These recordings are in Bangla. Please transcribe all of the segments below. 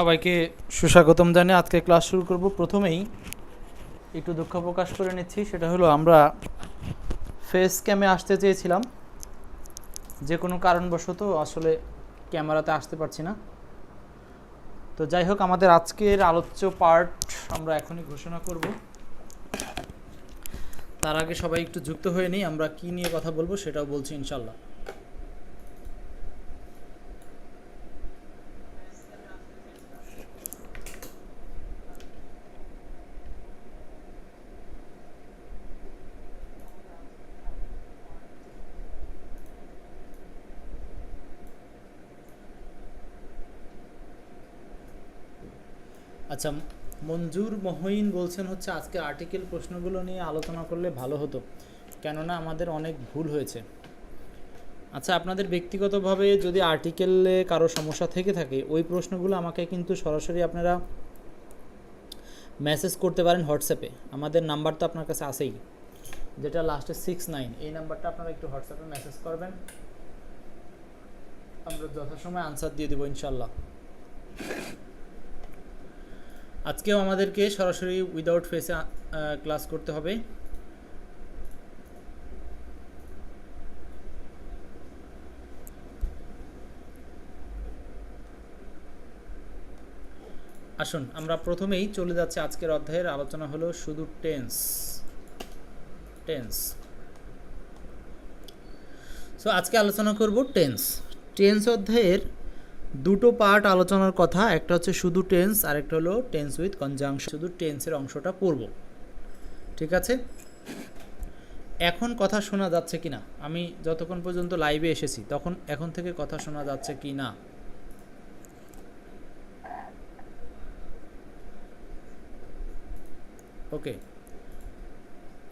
সবাইকে সুস্বাগতম জানিয়ে আজকে ক্লাস শুরু করব। প্রথমেই একটু দুঃখ প্রকাশ করে নিচ্ছি। সেটা হলো, আমরা ফেস ক্যামে আসতে চেয়েছিলাম। যে কোনো কারণবশত আসলে ক্যামেরাতে আসতে পারছি না। তো যাই হোক, আমাদের আজকের আলোচ্য পার্ট আমরা এখনই ঘোষণা করব। তার আগে সবাই একটু যুক্ত হয়ে নিই, আমরা কি নিয়ে কথা বলব সেটাও বলছি ইনশাল্লাহ আচ্ছা মঞ্জুর মহিন বলছেন হচ্ছে, আজকে আর্টিকেল প্রশ্নগুলো নিয়ে আলোচনা করলে ভালো হতো, কেননা আমাদের অনেক ভুল হয়েছে। আচ্ছা আপনাদের ব্যক্তিগতভাবে যদি আর্টিকেলে কারও সমস্যা থেকে থাকে, ওই প্রশ্নগুলো আমাকে কিন্তু সরাসরি আপনারা মেসেজ করতে পারেন হোয়াটসঅ্যাপে আমাদের নাম্বার তো আপনার কাছে আছেই, যেটা লাস্টে সিক্স নাইন এই নাম্বারটা আপনারা একটু হোয়াটসঅ্যাপে মেসেজ করবেন। আমরা যথাসময়ে আনসার দিয়ে দেবো ইনশাল্লাহ আজকেও আমাদেরকে সরাসরি উইদাউট ফেসে ক্লাস করতে হবে। আসুন, আমরা প্রথমেই চলে যাচ্ছি আজকের অধ্যায়ের। আলোচনা হলো শুধু টেন্স টেন্স সো আজকে আলোচনা করব টেন্স টেন্স অধ্যায়ের দুটো পার্ট আলোচনার কথা, একটা হচ্ছে শুধু টেন্স আর একটা হলো টেন্স উইথ কনজাংশন শুধু টেন্সের অংশটা পড়ব। ঠিক আছে? এখন কথা শোনা যাচ্ছে কি না আমি যতক্ষণ পর্যন্ত লাইভে এসেছি, তখন এখন থেকে কথা শোনা যাচ্ছে কি না ওকে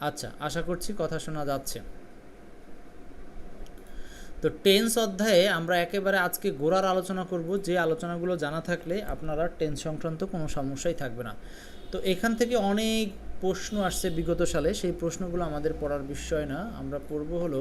আচ্ছা আশা করছি কথা শোনা যাচ্ছে। তো টেন্স অধ্যায়ে আমরা একেবারে আজকে গোড়ার আলোচনা করব। যে আলোচনাগুলো জানা থাকলে আপনারা টেন্স সংক্রান্ত কোনো সমস্যাই থাকবে না। তো এখান থেকে অনেক প্রশ্ন আসছে বিগত সালে। সেই প্রশ্নগুলো আমাদের পড়ার বিষয় না। আমরা পড়ব হলো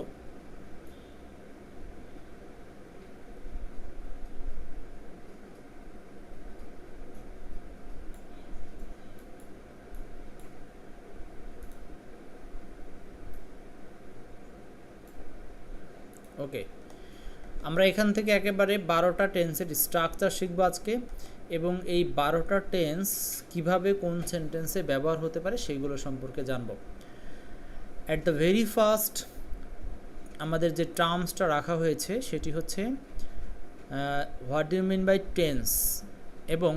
ওকে আমরা এখান থেকে একেবারে বারোটা টেন্সের স্ট্রাকচার শিখব আজকে, এবং এই বারোটা টেন্স কীভাবে কোন সেন্টেন্সে ব্যবহার হতে পারে সেইগুলো সম্পর্কে জানব। অ্যাট দ্য ভেরি ফার্স্ট আমাদের যে টার্মসটা রাখা হয়েছে সেটি হচ্ছে what you mean by tense এবং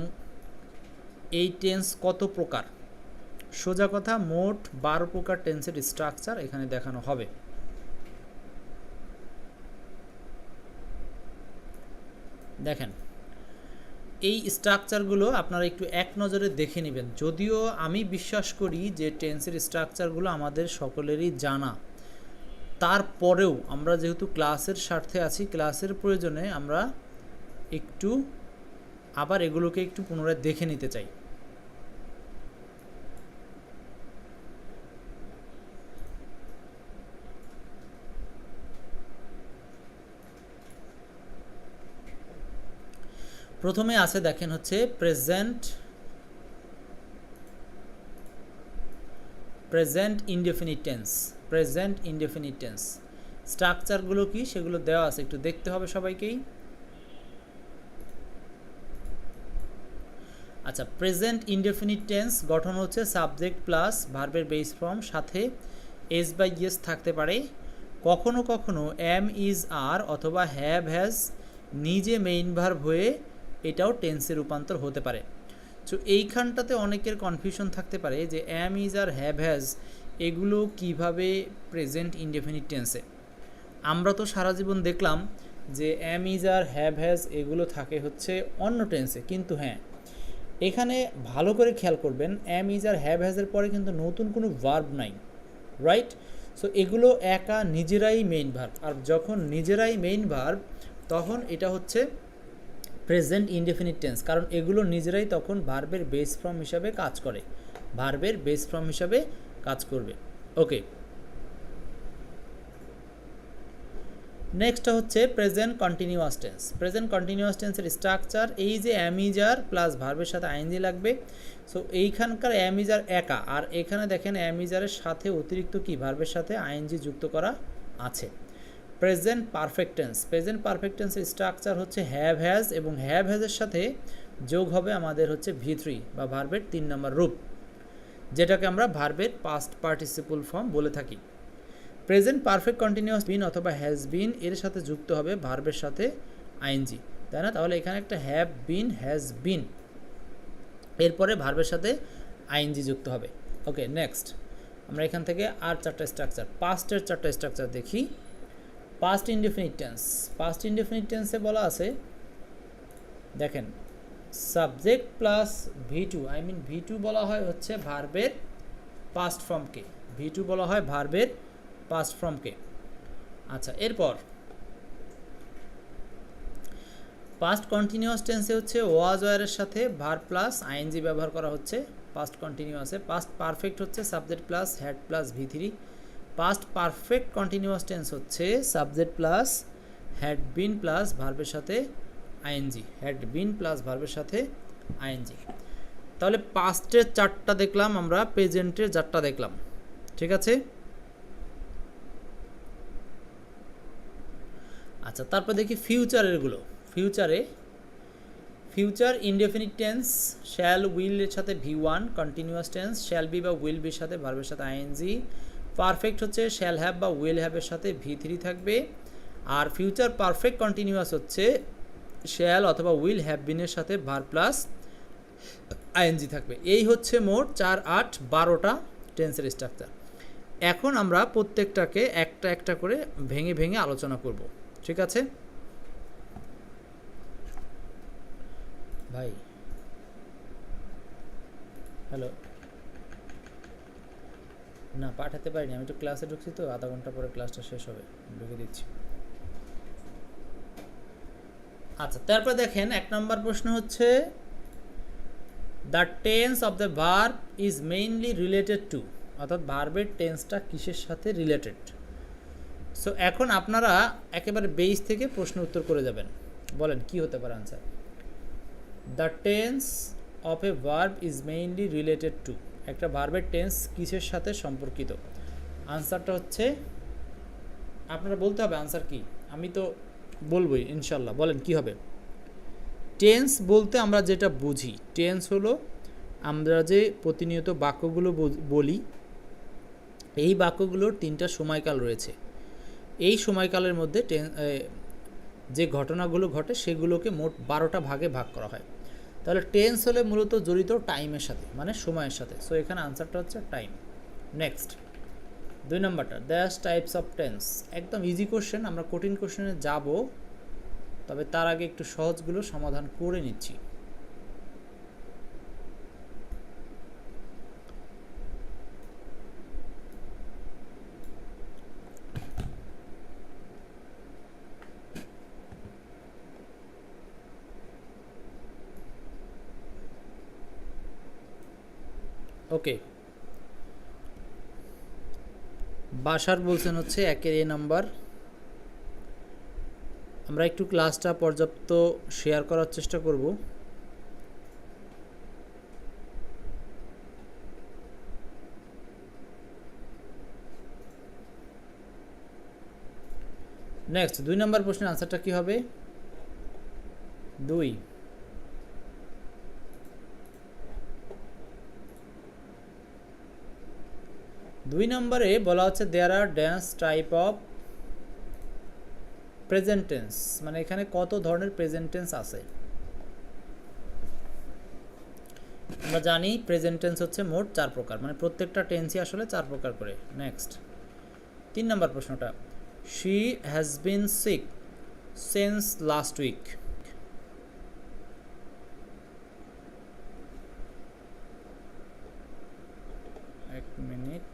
এই টেন্স কত প্রকার? সোজা কথা, মোট বারো প্রকার টেন্সের স্ট্রাকচার এখানে দেখানো হবে। দেখেন, এই স্ট্রাকচারগুলো আপনারা একটু এক নজরে দেখে নেবেন। যদিও আমি বিশ্বাস করি যে টেন্সের স্ট্রাকচারগুলো আমাদের সকলেরই জানা। তারপরেও আমরা যেহেতু ক্লাসের স্বার্থে আছি, ক্লাসের প্রয়োজনে আমরা একটু আবার এগুলোকে একটু পুনরায় দেখে নিতে চাই। প্রথমে আছে দেখেন হচ্ছে present present indefinite tense present indefinite tense স্ট্রাকচারগুলো কি? সেগুলো দেওয়া আছে, একটু দেখতে হবে সবাইকেই। আচ্ছা প্রেজেন্ট ইনডেফিনিট টেন্স গঠন হচ্ছে সাবজেক্ট প্লাস ভার্বের বেস ফর্ম সাথে এস বাই ইয়েস থাকতে পারে। কখনো কখনো এম ইজ আর অথবা হ্যাভ হ্যাজ নিজে মেইন ভার্ব হয়ে এটাও টেন্সে রূপান্তর হতে পারে। তো এইখানটাতে অনেকের কনফিউশন থাকতে পারে যে am is are have has এগুলো কীভাবে প্রেজেন্ট ইনডেফিনিট টেন্সে আমরা তো সারা জীবন দেখলাম যে am is are have has এগুলো থাকে হচ্ছে অন্য টেন্সে কিন্তু হ্যাঁ। এখানে ভালো করে খেয়াল করবেন অ্যাম ইজ আর হ্যাভ হ্যাজের পরে কিন্তু নতুন কোনো ভার্ব নাই রাইট সো এগুলো একা নিজেরাই মেইন ভার্ব আর যখন নিজেরাই মেইন ভার্ব তখন এটা হচ্ছে প্রেজেন্ট ইনডেফিনিট টেন্স কারণ এগুলো নিজেরাই তখন ভার্বের বেস ফর্ম হিসাবে কাজ করে। ভার্বের বেস ফর্ম হিসাবে কাজ করবে। ওকে নেক্সট হচ্ছে present continuous tense present continuous টেন্সের স্ট্রাকচার এই যে অ্যামিজার প্লাস ভার্বের সাথে আইনজি লাগবে। সো এইখানকার অ্যামিজার একা, আর এখানে দেখেন অ্যামিজারের সাথে অতিরিক্ত কি? ভার্বের সাথে আইনজি যুক্ত করা আছে। Present perfect tense present perfect টেন্সের স্ট্রাকচার হচ্ছে হ্যাভ হ্যাজ এবং হ্যাভ হ্যাজের সাথে যোগ হবে আমাদের হচ্ছে ভি থ্রি বা ভার্বের তিন নম্বর রূপ, যেটাকে আমরা ভার্বের পাস্ট পার্টিসিপল ফর্ম বলে থাকি। প্রেজেন্ট পারফেক্ট কন্টিনিউয়াস বিন অথবা হ্যাজ বিন এর সাথে যুক্ত হবে ভার্বের সাথে আইনজি তাই না? তাহলে এখানে একটা হ্যাভ বিন হ্যাজ বিন এরপরে ভার্বের সাথে আইনজি যুক্ত হবে। ওকে নেক্সট আমরা এখান থেকে আর চারটা স্ট্রাকচার পাস্টের চারটা স্ট্রাকচার দেখি। পাস্ট ইনডিফিনিট পাস্ট ইনডিফিনিট টেন্সে বলা আছে, দেখেন subject plus V two I mean V two বলা হয় হচ্ছে ভার্বের পাস্ট ফর্মকে ভি টু বলা হয় ভার্বের পাস্ট ফর্মকে আচ্ছা এরপর পাস্ট কন্টিনিউয়াস টেন্সে হচ্ছে ওয়াজ ওয়ারের সাথে ভার প্লাস আইএনজি ব্যবহার করা হচ্ছে পাস্ট কন্টিনিউয়াসে পাস্ট পারফেক্ট হচ্ছে subject plus had plus V three past perfect continuous tense হচ্ছে subject plus had been plus ভার্বের সাথে আইএনজি হ্যাড বিন প্লাস ভার্বের সাথে আইএনজি তাহলে পাস্টের চারটা দেখলাম আমরা প্রেজেন্টের চারটা দেখলাম। ঠিক আছে? আচ্ছা তারপর দেখি ফিউচারেরগুলো ফিউচারে ফিউচার ইনডেফিনিট টেন্স শ্যাল উইলের সাথে V one continuous tense shall be বা উইল বির সাথে ভার্বের সাথে আইএনজি পারফেক্ট হচ্ছে শ্যাল হ্যাভ বা উইল হ্যাভের সাথে ভি থ্রি থাকবে। আর ফিউচার পারফেক্ট কন্টিনিউয়াস হচ্ছে শ্যাল অথবা উইল হ্যাভ বিনের সাথে ভার প্লাস আইএনজি থাকবে। এই হচ্ছে মোট চার আট বারোটা টেন্সের স্ট্রাকচার এখন আমরা প্রত্যেকটাকে একটা একটা করে ভেঙে ভেঙে আলোচনা করব। ঠিক আছে? ভাই। হ্যালো। না, পাঠাতে পারিনি। আমি তো ক্লাসে ঢুকছি তো, আধা ঘণ্টা পরে ক্লাসটা শেষ হবে। ঢুকে দিচ্ছি। আচ্ছা তারপর দেখেন, এক নম্বর প্রশ্ন হচ্ছে the tense of the verb is mainly related to অর্থাৎ ভার্বের টেন্সটা কিসের সাথে রিলেটেড সো এখন আপনারা একেবারে বেস থেকে প্রশ্ন উত্তর করে যাবেন। বলেন, কি হতে পারে answer the tense of a verb is mainly related to একটা ভার্বের টেন্স কিসের সাথে সম্পর্কিত? আনসারটা হচ্ছে, আপনারা বলতে হবে আনসার কি? আমি তো বলবই ইনশাল্লাহ বলেন, কি হবে? টেন্স বলতে আমরা যেটা বুঝি টেন্স হলো আমরা যে প্রতিনিয়ত বাক্যগুলো বলি, এই বাক্যগুলোর তিনটা সময়কাল রয়েছে। এই সময়কালের মধ্যে যে ঘটনাগুলো ঘটে, সেগুলোকে মোট বারোটা ভাগে ভাগ করা হয়। তাহলে টেন্স হলে মূলত জড়িত টাইমের সাথে মানে সময়ের সাথে। সো এখানে আনসারটা হচ্ছে টাইম নেক্সট দুই নম্বরটা দ্যাশ টাইপস অফ টেন্স একদম ইজি কোশ্চেন আমরা কঠিন কোশ্চেনে যাব, তবে তার আগে একটু সহজগুলো সমাধান করে নিচ্ছি। ওকে। বাসার বলছেন হচ্ছে একের এ নাম্বার। আমরা একটু ক্লাসটা পর্যাপ্ত শেয়ার করার চেষ্টা করব। নেক্সট দুই নম্বর প্রশ্নের আনসারটা কি হবে? দুই। দুই নম্বরে বলা হচ্ছে there are dash type of present tense মানে এখানে কত ধরনের প্রেজেন্টেন্স আছে? আমরা জানি প্রেজেন্টেন্স হচ্ছে মোট চার প্রকার মানে প্রত্যেকটা টেন্সই আসলে চার প্রকার করে। নেক্সট তিন নম্বর প্রশ্নটা। She has been sick since last week এক মিনিট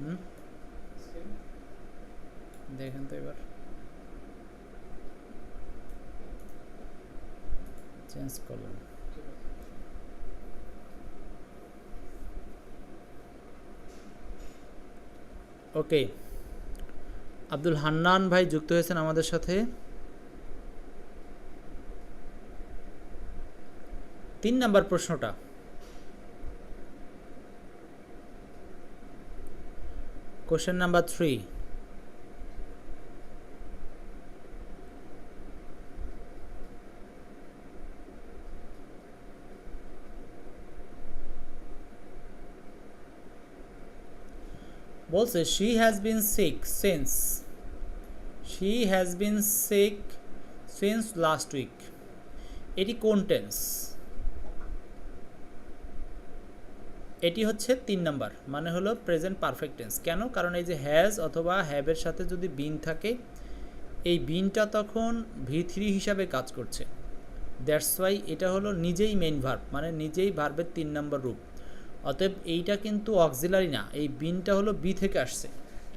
হুম দেখেন তো এবার চেঞ্জ করলাম ওকে আব্দুল হান্নান ভাই যুক্ত হয়েছেন আমাদের সাথে তিন নাম্বার প্রশ্নটা কোশ্চেন নাম্বার থ্রি বলছে she has been sick since she has been sick since last week এটি কোন টেন্স এটি হচ্ছে তিন নাম্বার মানে হলো প্রেজেন্ট পারফেক্ট টেন্স কেন? কারণ এই যে হ্যাজ অথবা হ্যাভের সাথে যদি বিন থাকে, এই বিনটা তখন ভি থ্রি হিসাবে কাজ করছে। দ্যাটস ওয়াই এটা হলো নিজেই মেইন ভার্ব মানে নিজেই ভার্বের তিন নম্বর রূপ। অতএব এইটা কিন্তু অক্সিলারি না, এই বিনটা হলো বি থেকে আসছে।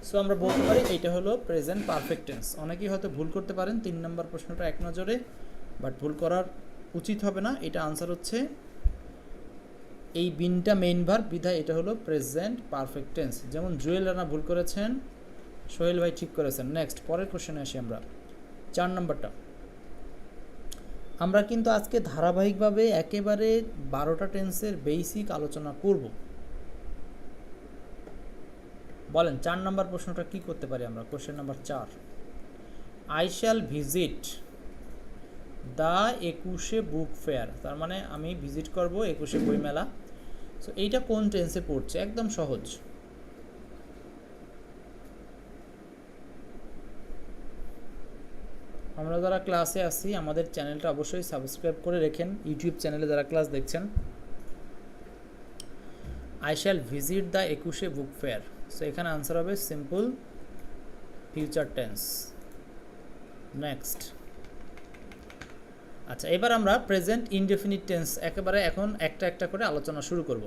সো আমরা বলতে পারি এইটা হলো প্রেজেন্ট পারফেক্ট টেন্স অনেকেই হয়তো ভুল করতে পারেন, তিন নম্বর প্রশ্নটা এক নজরে বাট ভুল করার উচিত হবে না। এটা আনসার হচ্ছে, এই বিনটা মেইন ভার্ব বিধায় এটা হলো প্রেজেন্ট পারফেক্ট টেন্স যেমন জুয়েল রানা ভুল করেছেন, সোহেল ভাই ঠিক করেছেন। নেক্সট পরের কোশ্চেনে আসি আমরা। চার নম্বরটা। আমরা কিন্তু আজকে ধারাবাহিকভাবে একেবারে বারোটা টেন্সের বেসিক আলোচনা করব। বলেন, চার নম্বর প্রশ্নটা কি করতে পারি আমরা? কোশ্চেন নাম্বার চার। আই শ্যাল ভিজিট দ্য একুশে বুক ফেয়ার তার মানে আমি ভিজিট করব একুশে বইমেলা। সো এইটা কোন টেন্সে পড়ছে? একদম সহজ। আমরা যারা ক্লাসে আসি আমাদের চ্যানেলটা অবশ্যই সাবস্ক্রাইব করে রেখেন। ইউটিউব চ্যানেলে যারা ক্লাস দেখছেন। I shall visit the Ekushey book fair so এখানে আনসার হবে সিম্পল ফিউচার টেন্স নেক্সট আচ্ছা এবার আমরা প্রেজেন্ট ইনডেফিনিট টেন্স একেবারে এখন একটা একটা করে আলোচনা শুরু করব।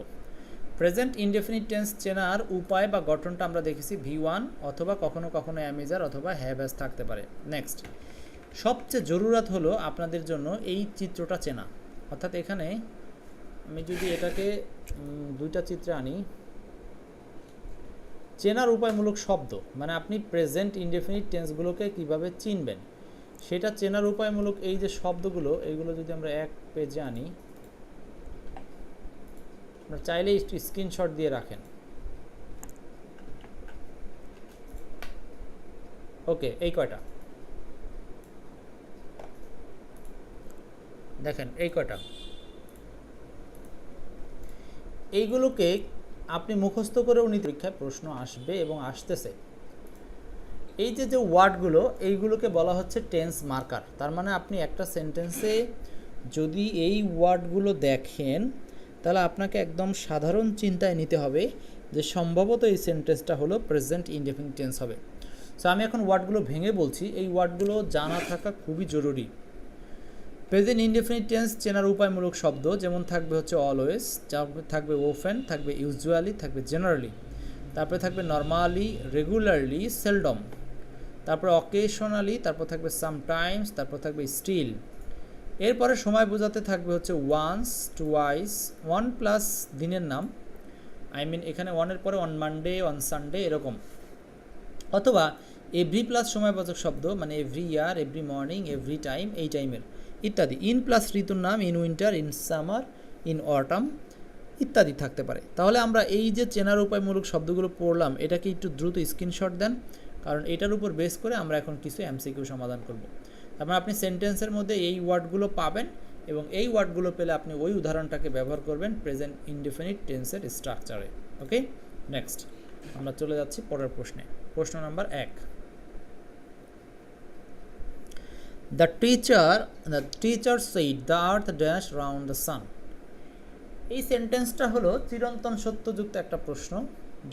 প্রেজেন্ট ইনডেফিনিট টেন্স চেনার উপায় বা গঠনটা আমরা দেখেছি ভি ওয়ান অথবা কখনো কখনো অ্যামেজার অথবা হ্যাভ্যাস থাকতে পারে। নেক্সট সবচেয়ে জরুরত হলো আপনাদের জন্য এই চিত্রটা চেনা। অর্থাৎ এখানে আমি যদি এটাকে দুইটা চিত্রে আনি। চেনার উপায়মূলক শব্দ মানে আপনি প্রেজেন্ট ইনডেফিনিট টেন্সগুলোকে কীভাবে চিনবেন, সেটা চেনার উপায়মূলক এই যে শব্দগুলো এইগুলো যদি আমরা এক পেজে আনি, আপনারা চাইলে স্ক্রিনশট দিয়ে রাখেন। ওকে এই কয়টা? দেখেন, এই কটা এইগুলোকে আপনি মুখস্থ করেও নিতে পরীক্ষায় প্রশ্ন আসবে এবং আসতেছে। এই যে যে ওয়ার্ডগুলো, এইগুলোকে বলা হচ্ছে টেন্স মার্কার। তার মানে আপনি একটা সেন্টেন্সে যদি এই ওয়ার্ডগুলো দেখেন, তাহলে আপনাকে একদম সাধারণ চিন্তায় নিতে হবে যে সম্ভবত এই সেন্টেন্সটা হলো প্রেজেন্ট ইনডেফিনিট টেন্স হবে। সো আমি এখন ওয়ার্ডগুলো ভেঙে বলছি। এই ওয়ার্ডগুলো জানা থাকা খুবই জরুরি। প্রেজেন্ট ইনডেফিনিট টেন্স চেনার উপায়মূলক শব্দ যেমন থাকবে হচ্ছে অলওয়েজ থাকবে ওফেন থাকবে ইউজুয়ালি থাকবে জেনারেলি তারপরে থাকবে নর্মালি রেগুলারলি সেলডম তারপরে অকেশনালি তারপর থাকবে সামটাইমস তারপর থাকবে স্টিল এরপরে সময় বোঝাতে থাকবে হচ্ছে ওয়ান্স টুয়াইস ওয়ান প্লাস দিনের নাম আই মিন এখানে ওয়ানের পরে অন মানডে অন সানডে এরকম, অথবা এভরি প্লাস সময়বোধক শব্দ মানে every year every morning every time এই টাইমের ইত্যাদি। ইন প্লাস ঋতুর নাম, in winter, in summer, in autumn ইত্যাদি থাকতে পারে। তাহলে আমরা এই যে চেনার উপায়মূলক শব্দগুলো পড়লাম, এটাকে একটু দ্রুত স্ক্রিনশট দেন, কারণ এটার উপর বেস করে আমরা এখন কিছু এমসিকিউ সমাধান করব। তারপর আপনি সেন্টেন্সের মধ্যে এই ওয়ার্ডগুলো পাবেন এবং এই ওয়ার্ডগুলো পেলে আপনি ওই উদাহরণটাকে ব্যবহার করবেন প্রেজেন্ট ইনডিফিনিট টেন্সের স্ট্রাকচারে। ওকে? নেক্সট, আমরা চলে যাচ্ছি পরের প্রশ্নে। প্রশ্ন নাম্বার এক। The teacher the teacher said the earth dash round the sun এই সেন্টেন্সটা হলো চিরন্তন সত্যযুক্ত একটা প্রশ্ন।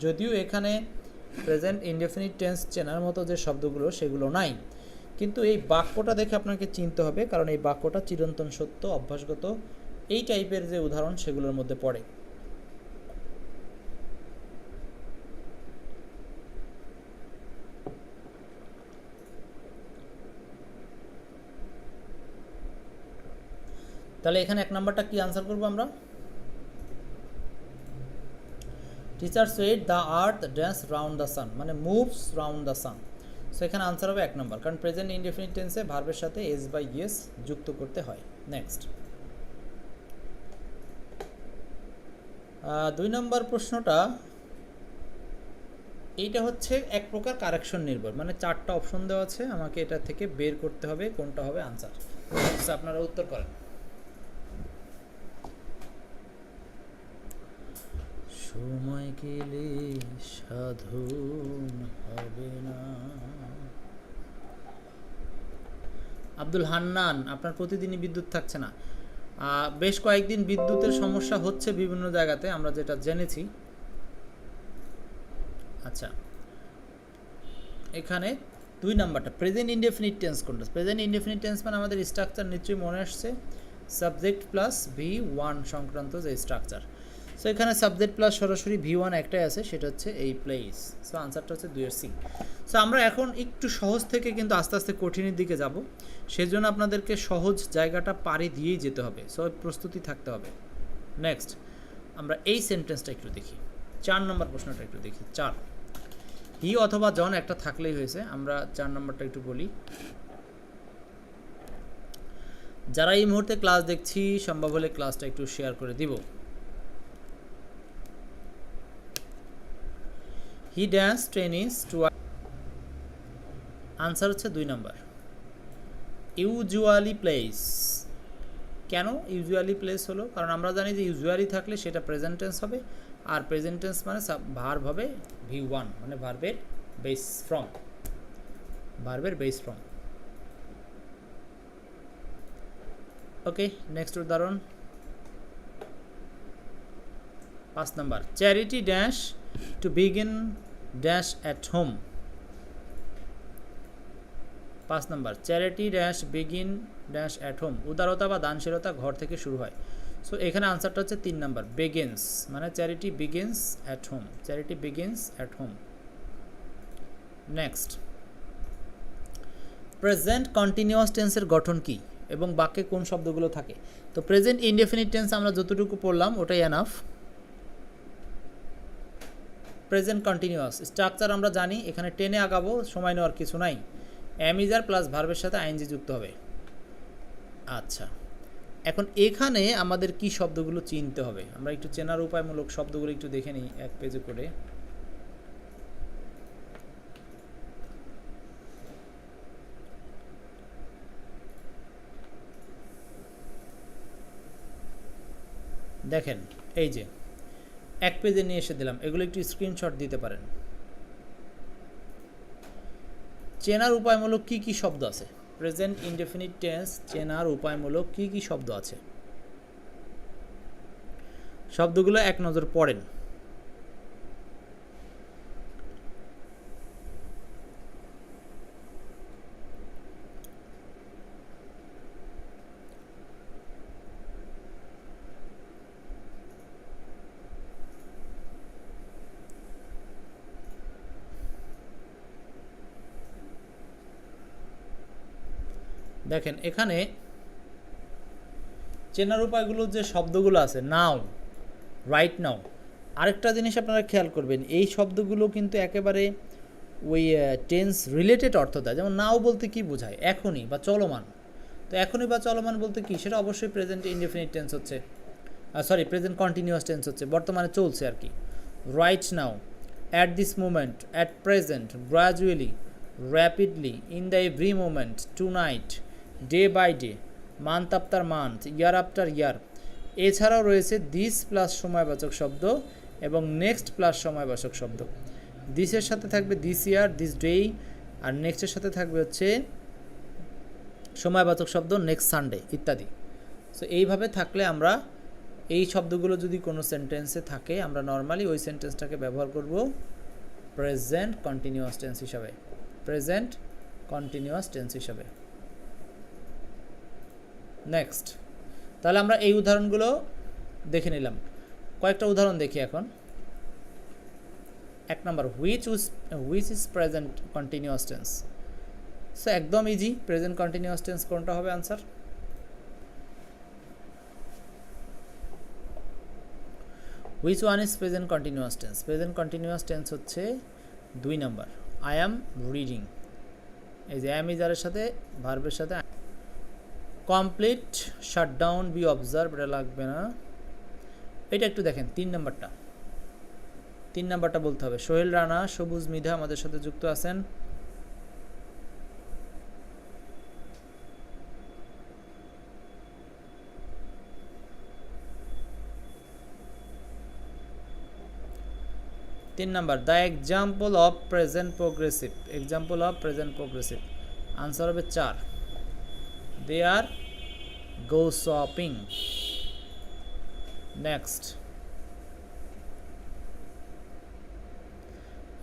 যদিও এখানে প্রেজেন্ট ইনডেফিনিট টেন্স চেনার মতো যে শব্দগুলো, সেগুলো নাই। কিন্তু এই বাক্যটা দেখে আপনাকে চিনতে হবে, কারণ এই বাক্যটা চিরন্তন সত্য, অভ্যাসগত, এই টাইপের যে উদাহরণ, সেগুলোর মধ্যে পড়ে। তাহলে এখানে এক নাম্বারটা কি আনসার করব আমরা? Teacher said the earth dash round the sun মানে moves round the sun so এখানে আনসার হবে এক নম্বর, কারণ প্রেজেন্ট ইনডেফিনিট টেন্সে ভার্বের সাথে এস বাই ইয়েস যুক্ত করতে হয়। নেক্সট দুই নম্বর প্রশ্নটা, এইটা হচ্ছে এক প্রকার কারেকশন নির্ভর মানে চারটা অপশন দেওয়া আছে, আমাকে এটা থেকে বের করতে হবে কোনটা হবে আনসার আপনারা উত্তর করেন। সময় গেলে সাধন হবে না। আব্দুল হান্নান, আপনার প্রতিদিনই বিদ্যুৎ থাকছে না। বেশ কয়েকদিন বিদ্যুতের সমস্যা হচ্ছে বিভিন্ন জায়গাতে, আমরা যেটা জেনেছি। আচ্ছা। এখানে দুই নাম্বারটা প্রেজেন্ট ইনডেফিনিট টেন্স কোনটা? প্রেজেন্ট ইনডেফিনিট টেন্স মানে আমাদের স্ট্রাকচার নিশ্চয়ই মনে আসছে। সাবজেক্ট প্লাস ভি ওয়ান সংক্রান্ত যে স্ট্রাকচার সো এখানে সাবজেক্ট প্লাস সরাসরি ভি ওয়ান একটাই আছে, সেটা হচ্ছে এই প্লেস সো আনসারটা হচ্ছে দুইয়ের সি সো আমরা এখন একটু সহজ থেকে কিন্তু আস্তে আস্তে কঠিনের দিকে যাব। সেজন্য আপনাদেরকে সহজ জায়গাটা পাড়ি দিয়েই যেতে হবে। সো প্রস্তুতি থাকতে হবে। নেক্সট আমরা এই সেন্টেন্সটা একটু দেখি। চার নম্বর প্রশ্নটা একটু দেখি। চার। হি অথবা জন একটা থাকলেই হয়েছে। আমরা চার নম্বরটা একটু বলি। যারা এই মুহূর্তে ক্লাস দেখছি, সম্ভব হলে ক্লাসটা একটু শেয়ার করে দিব। He dash tennis two answer হচ্ছে দুই নম্বর ইউজুয়ালি প্লেস কেন ইউজুয়ালি প্লেস হলো? কারণ আমরা জানি যে ইউজুয়ালি থাকলে সেটা প্রেজেন্টেন্স হবে, আর প্রেজেন্টেন্স মানে ভার্ব হবে ভি ওয়ান মানে ভার্বের বেস ফ্রম ভার্বের বেস ফ্রম ওকে নেক্সট উদাহরণ। পাঁচ number charity dash to begin dash at home পাঁচ number charity dash begin dash at home উদারতা বা দানশীলতা ঘর থেকে শুরু হয়। সো এখানে আনসারটা হচ্ছে তিন নাম্বার বিগিনস মানে charity begins at home charity begins at home next present continuous টেন্সের গঠন কি এবং বাক্যে কোন শব্দগুলো থাকে? তো প্রেজেন্ট ইনডেফিনিট টেন্স আমরা যতটুকু পড়লাম, ওটাই এনাফ প্রেজেন্ট কন্টিনিউয়াস স্ট্রাকচার আমরা জানি, এখানে টেনে আগাবো, সময় নেওয়ার কিছু নাই। অ্যামিজার প্লাস ভার্বের সাথে আইনজি যুক্ত হবে। আচ্ছা। এখন এখানে আমাদের কি শব্দগুলো চিনতে হবে? আমরা একটু চেনার উপায়মূলক শব্দগুলো একটু দেখে নিই এক পেজে করে। দেখেন, এই যে। এক পেজে নিয়ে এসে দিলাম। এগুলো একটু স্ক্রিনশট দিতে পারেন। চেনার উপায়মূলক কি কি শব্দ আছে? প্রেজেন্ট ইনডেফিনিট টেন্স চেনার উপায়মূলক কি কি শব্দ আছে? শব্দগুলো এক নজর পড়েন। দেখেন, এখানে চেনার উপায়গুলো যে শব্দগুলো আছে নাও রাইট নাও আরেকটা জিনিস আপনারা খেয়াল করবেন, এই শব্দগুলো কিন্তু একেবারে ওই টেন্স রিলেটেড অর্থ দেয়। যেমন নাও বলতে কি বোঝায়? এখনই বা চলমান। তো এখনই বা চলমান বলতে কি? সেটা অবশ্যই প্রেজেন্ট ইনডেফিনিট টেন্স হচ্ছে। সরি প্রেজেন্ট কন্টিনিউয়াস টেন্স হচ্ছে। বর্তমানে চলছে আর কি। Right now at this moment at present gradually rapidly in the every moment tonight day by day month after month year after year এছাড়াও রয়েছে দিস প্লাস সময়বাচক শব্দ এবং নেক্সট প্লাস সময়বাচক শব্দ। দিসের সাথে থাকবে দিস ইয়ার দিস ডে আর নেক্সটের সাথে থাকবে হচ্ছে সময়বাচক শব্দ নেক্সট সানডে ইত্যাদি। সো এইভাবে থাকলে আমরা এই শব্দগুলো যদি কোনো সেন্টেন্সে থাকে, আমরা নর্মালি ওই সেন্টেন্সটাকে ব্যবহার করব প্রেজেন্ট কন্টিনিউয়াস টেন্স হিসাবে। প্রেজেন্ট কন্টিনিউয়াস টেন্স হিসাবে। নেক্সট তাহলে আমরা এই উদাহরণগুলো দেখে নিলাম। কয়েকটা উদাহরণ দেখি এখন। এক নম্বর which which which is present continuous tense so একদম ইজি প্রেজেন্ট কন্টিনিউয়াস টেন্স কোনটা হবে answer which one is present continuous tense present continuous tense হচ্ছে দুই নম্বর। আই অ্যাম রিডিং এই যে অ্যাম ইজারের সাথে ভার্বের সাথে কমপ্লিট শাটডাউন বি অবজার্ভ এটা লাগবে না। এটা একটু দেখেন, তিন নাম্বারটা। তিন নাম্বারটা বলতে হবে। সোহেল রানা, সবুজ মিধা আমাদের সাথে যুক্ত আছেন। তিন number the example of present progressive example of present progressive answer হবে চার। দে আর গো শপিং নেক্সট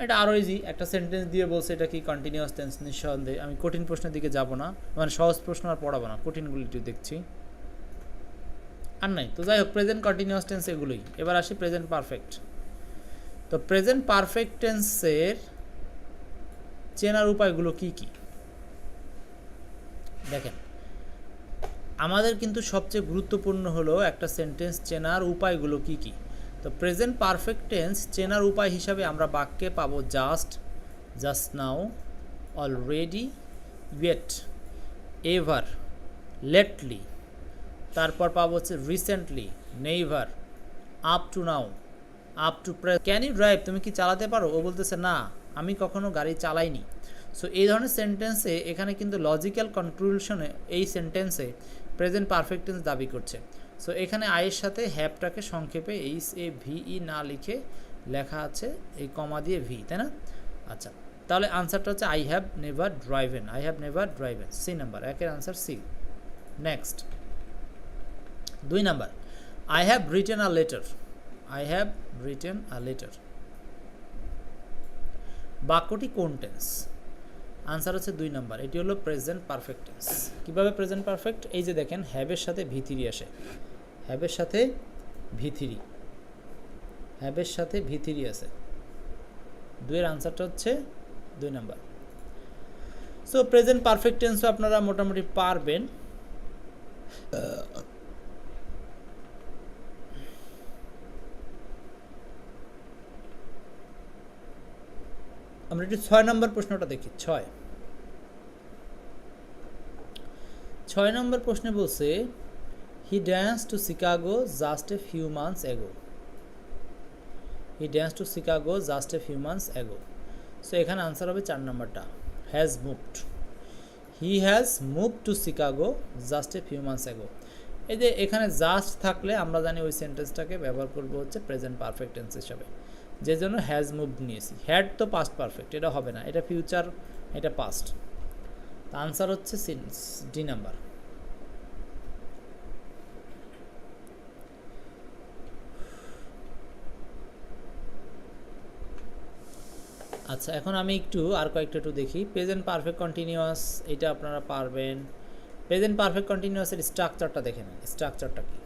এটা আরও ইজি একটা সেন্টেন্স দিয়ে বলছে, এটা কি কন্টিনিউয়াস টেন্স নিঃসন্দেহে, আমি কঠিন প্রশ্নের দিকে যাব না মানে সহজ প্রশ্ন আর পড়াবো না, কঠিনগুলি একটু দেখছি। আর নাই, তো যাই হোক প্রেজেন্ট কন্টিনিউয়াস টেন্স এগুলোই। এবার আসি প্রেজেন্ট পারফেক্ট তো প্রেজেন্ট পারফেক্ট টেন্সের চেনার উপায়গুলো কি কি? দেখেন আমাদের কিন্তু সবচেয়ে গুরুত্বপূর্ণ হলো একটা সেন্টেন্স চেনার উপায়গুলো কি কি? তো প্রেজেন্ট পারফেক্ট টেন্স চেনার উপায় হিসাবে আমরা বাক্যে পাবো just just now already yet ever lately তারপর পাবো হচ্ছে recently never up to now up to pray can you drive তুমি কি চালাতে পারো? ও বলতেছে, না, আমি কখনো গাড়ি চালাইনি। সো এই ধরনের সেন্টেন্সে এখানে কিন্তু লজিক্যাল কনক্লুশনে এই সেন্টেন্সে প্রেজেন্ট পারফেক্ট টেন্স দাবি করছে। সো এখানে আয়ের সাথে হ্যাপটাকে সংক্ষেপে এইচ এ ভিই না লিখে লেখা আছে এই কমা দিয়ে ভি তাই না? আচ্ছা তাহলে আনসারটা হচ্ছে I have never driven I have never driven C number একের আনসার সি নেক্সট দুই number I have written a letter I have written a letter বাক্যটি কোন টেন্স আনসার হচ্ছে দুই নাম্বার। এটি হলো প্রেজেন্ট পারফেক্ট টেন্স কীভাবে প্রেজেন্ট পারফেক্ট এই যে দেখেন হ্যাবের সাথে ভিথিরি আসে। হ্যাবের সাথে ভিথিরি হ্যাবের সাথে ভিথিরি আছে দুইয়ের আনসারটা হচ্ছে দুই নাম্বার। সো প্রেজেন্ট পারফেক্ট টেন্সও আপনারা মোটামুটি পারবেন। আমরা একটু ছয় নম্বর প্রশ্নটা দেখি, ছয়। ছয় নম্বর প্রশ্নে বলছে he dash to Chicago just a few months ago he dash to Chicago just a few months ago so এখানে আনসার হবে চার নম্বরটা। Has moved he has move to Chicago just a few months ago এই যে এখানে জাস্ট থাকলে আমরা জানি ওই সেন্টেন্সটাকে ব্যবহার করব হচ্ছে প্রেজেন্ট পারফেক্ট টেন্স হিসাবে। যে জন্য হ্যাজ মুভ নিয়েছি। হ্যাড তো পাস্ট পারফেক্ট এটা হবে না, এটা ফিউচার এটা পাস্ট আনসার হচ্ছে সিন্স ডি নাম্বার আচ্ছা এখন আমি একটু আর কয়েকটা একটু দেখি। প্রেজেন্ট পারফেক্ট কন্টিনিউয়াস এটা আপনারা পারবেন। প্রেজেন্ট পারফেক্ট কন্টিনিউয়াসের স্ট্রাকচারটা দেখে নেন। স্ট্রাকচারটা কি?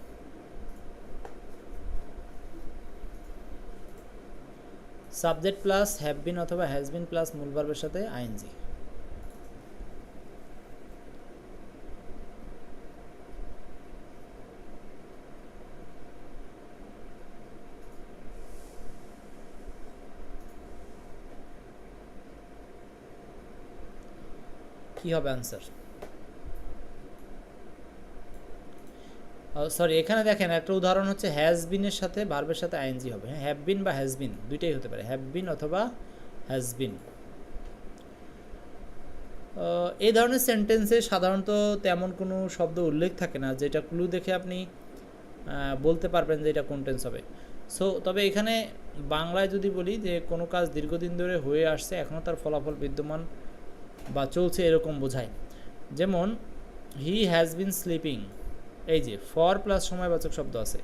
সাবজেক্ট প্লাস হ্যাভ বিন অথবা হ্যাজ বিন প্লাস মূল ভার্বের সাথে আইএনজি কি হবে আনসার সরি এখানে দেখেন, একটা উদাহরণ হচ্ছে হ্যাজ বিনের সাথে ভার্বের সাথে আইএনজি হবে। হ্যাঁ হ্যাভ বিন বা হ্যাজ বিন দুইটাই হতে পারে। হ্যাভ বিন অথবা হ্যাজ বিন এই ধরনের সেন্টেন্সে সাধারণত তেমন কোনো শব্দ উল্লেখ থাকে না, যেটা ক্লু দেখে আপনি বলতে পারবেন যে এটা কোন টেন্স হবে। সো তবে এখানে বাংলায় যদি বলি যে কোনো কাজ দীর্ঘদিন ধরে হয়ে আসছে এখনও তার ফলাফল বিদ্যমান বা চলছে এরকম বোঝায়। যেমন হি হ্যাজ বিন স্লিপিং এই যে ফর প্লাস সময়বাচক শব্দ আছে।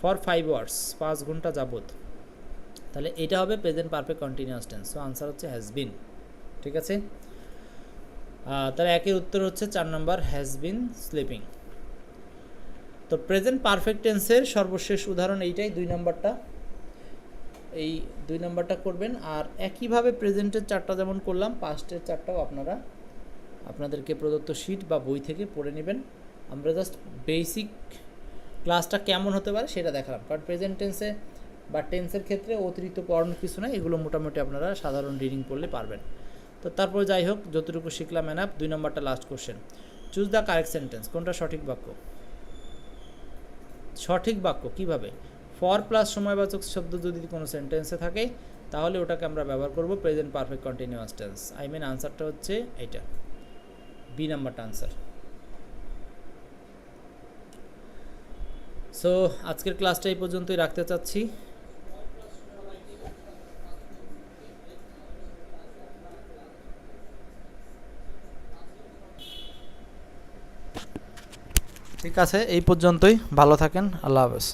ফর ফাইভ আওয়ার্স পাঁচ ঘণ্টা যাবত তাহলে এটা হবে present perfect continuous tense so answer হচ্ছে হ্যাজ বিন ঠিক আছে? তাহলে একের উত্তর হচ্ছে চার নম্বর হ্যাজ বিন স্লিপিং তো প্রেজেন্ট পারফেক্ট টেন্সের সর্বশেষ উদাহরণ এইটাই, দুই নম্বরটা এই দুই নম্বরটা করবেন। আর একইভাবে প্রেজেন্টের চারটা যেমন করলাম পাস্টের চারটাও আপনারা, আপনাদেরকে প্রদত্ত শিট বা বই থেকে পড়ে নেবেন। আমরা জাস্ট বেসিক ক্লাসটা কেমন হতে পারে সেটা দেখালাম। কারণ প্রেজেন্ট টেন্সে বা টেন্সের ক্ষেত্রে অতিরিক্ত পড়ানোর কিছু নয় এগুলো মোটামুটি আপনারা সাধারণ রিডিং পড়লে পারবেন। তো তারপর যাই হোক, যতটুকু শিখলাম এনাফ দুই নম্বরটা last question choose the correct sentence কোনটা সঠিক বাক্য? সঠিক বাক্য, কীভাবে? ফর প্লাস সময়বাচক শব্দ যদি কোনো সেন্টেন্সে থাকে, তাহলে ওটাকে আমরা ব্যবহার করব present perfect continuous tense I mean আনসারটা হচ্ছে এইটা। বি নাম্বারটা আনসার সো আজকের ক্লাসটা এই পর্যন্তই রাখতে চাচ্ছি। ঠিক আছে, এই পর্যন্তই। ভালো থাকেন। আল্লাহ হাফেজ।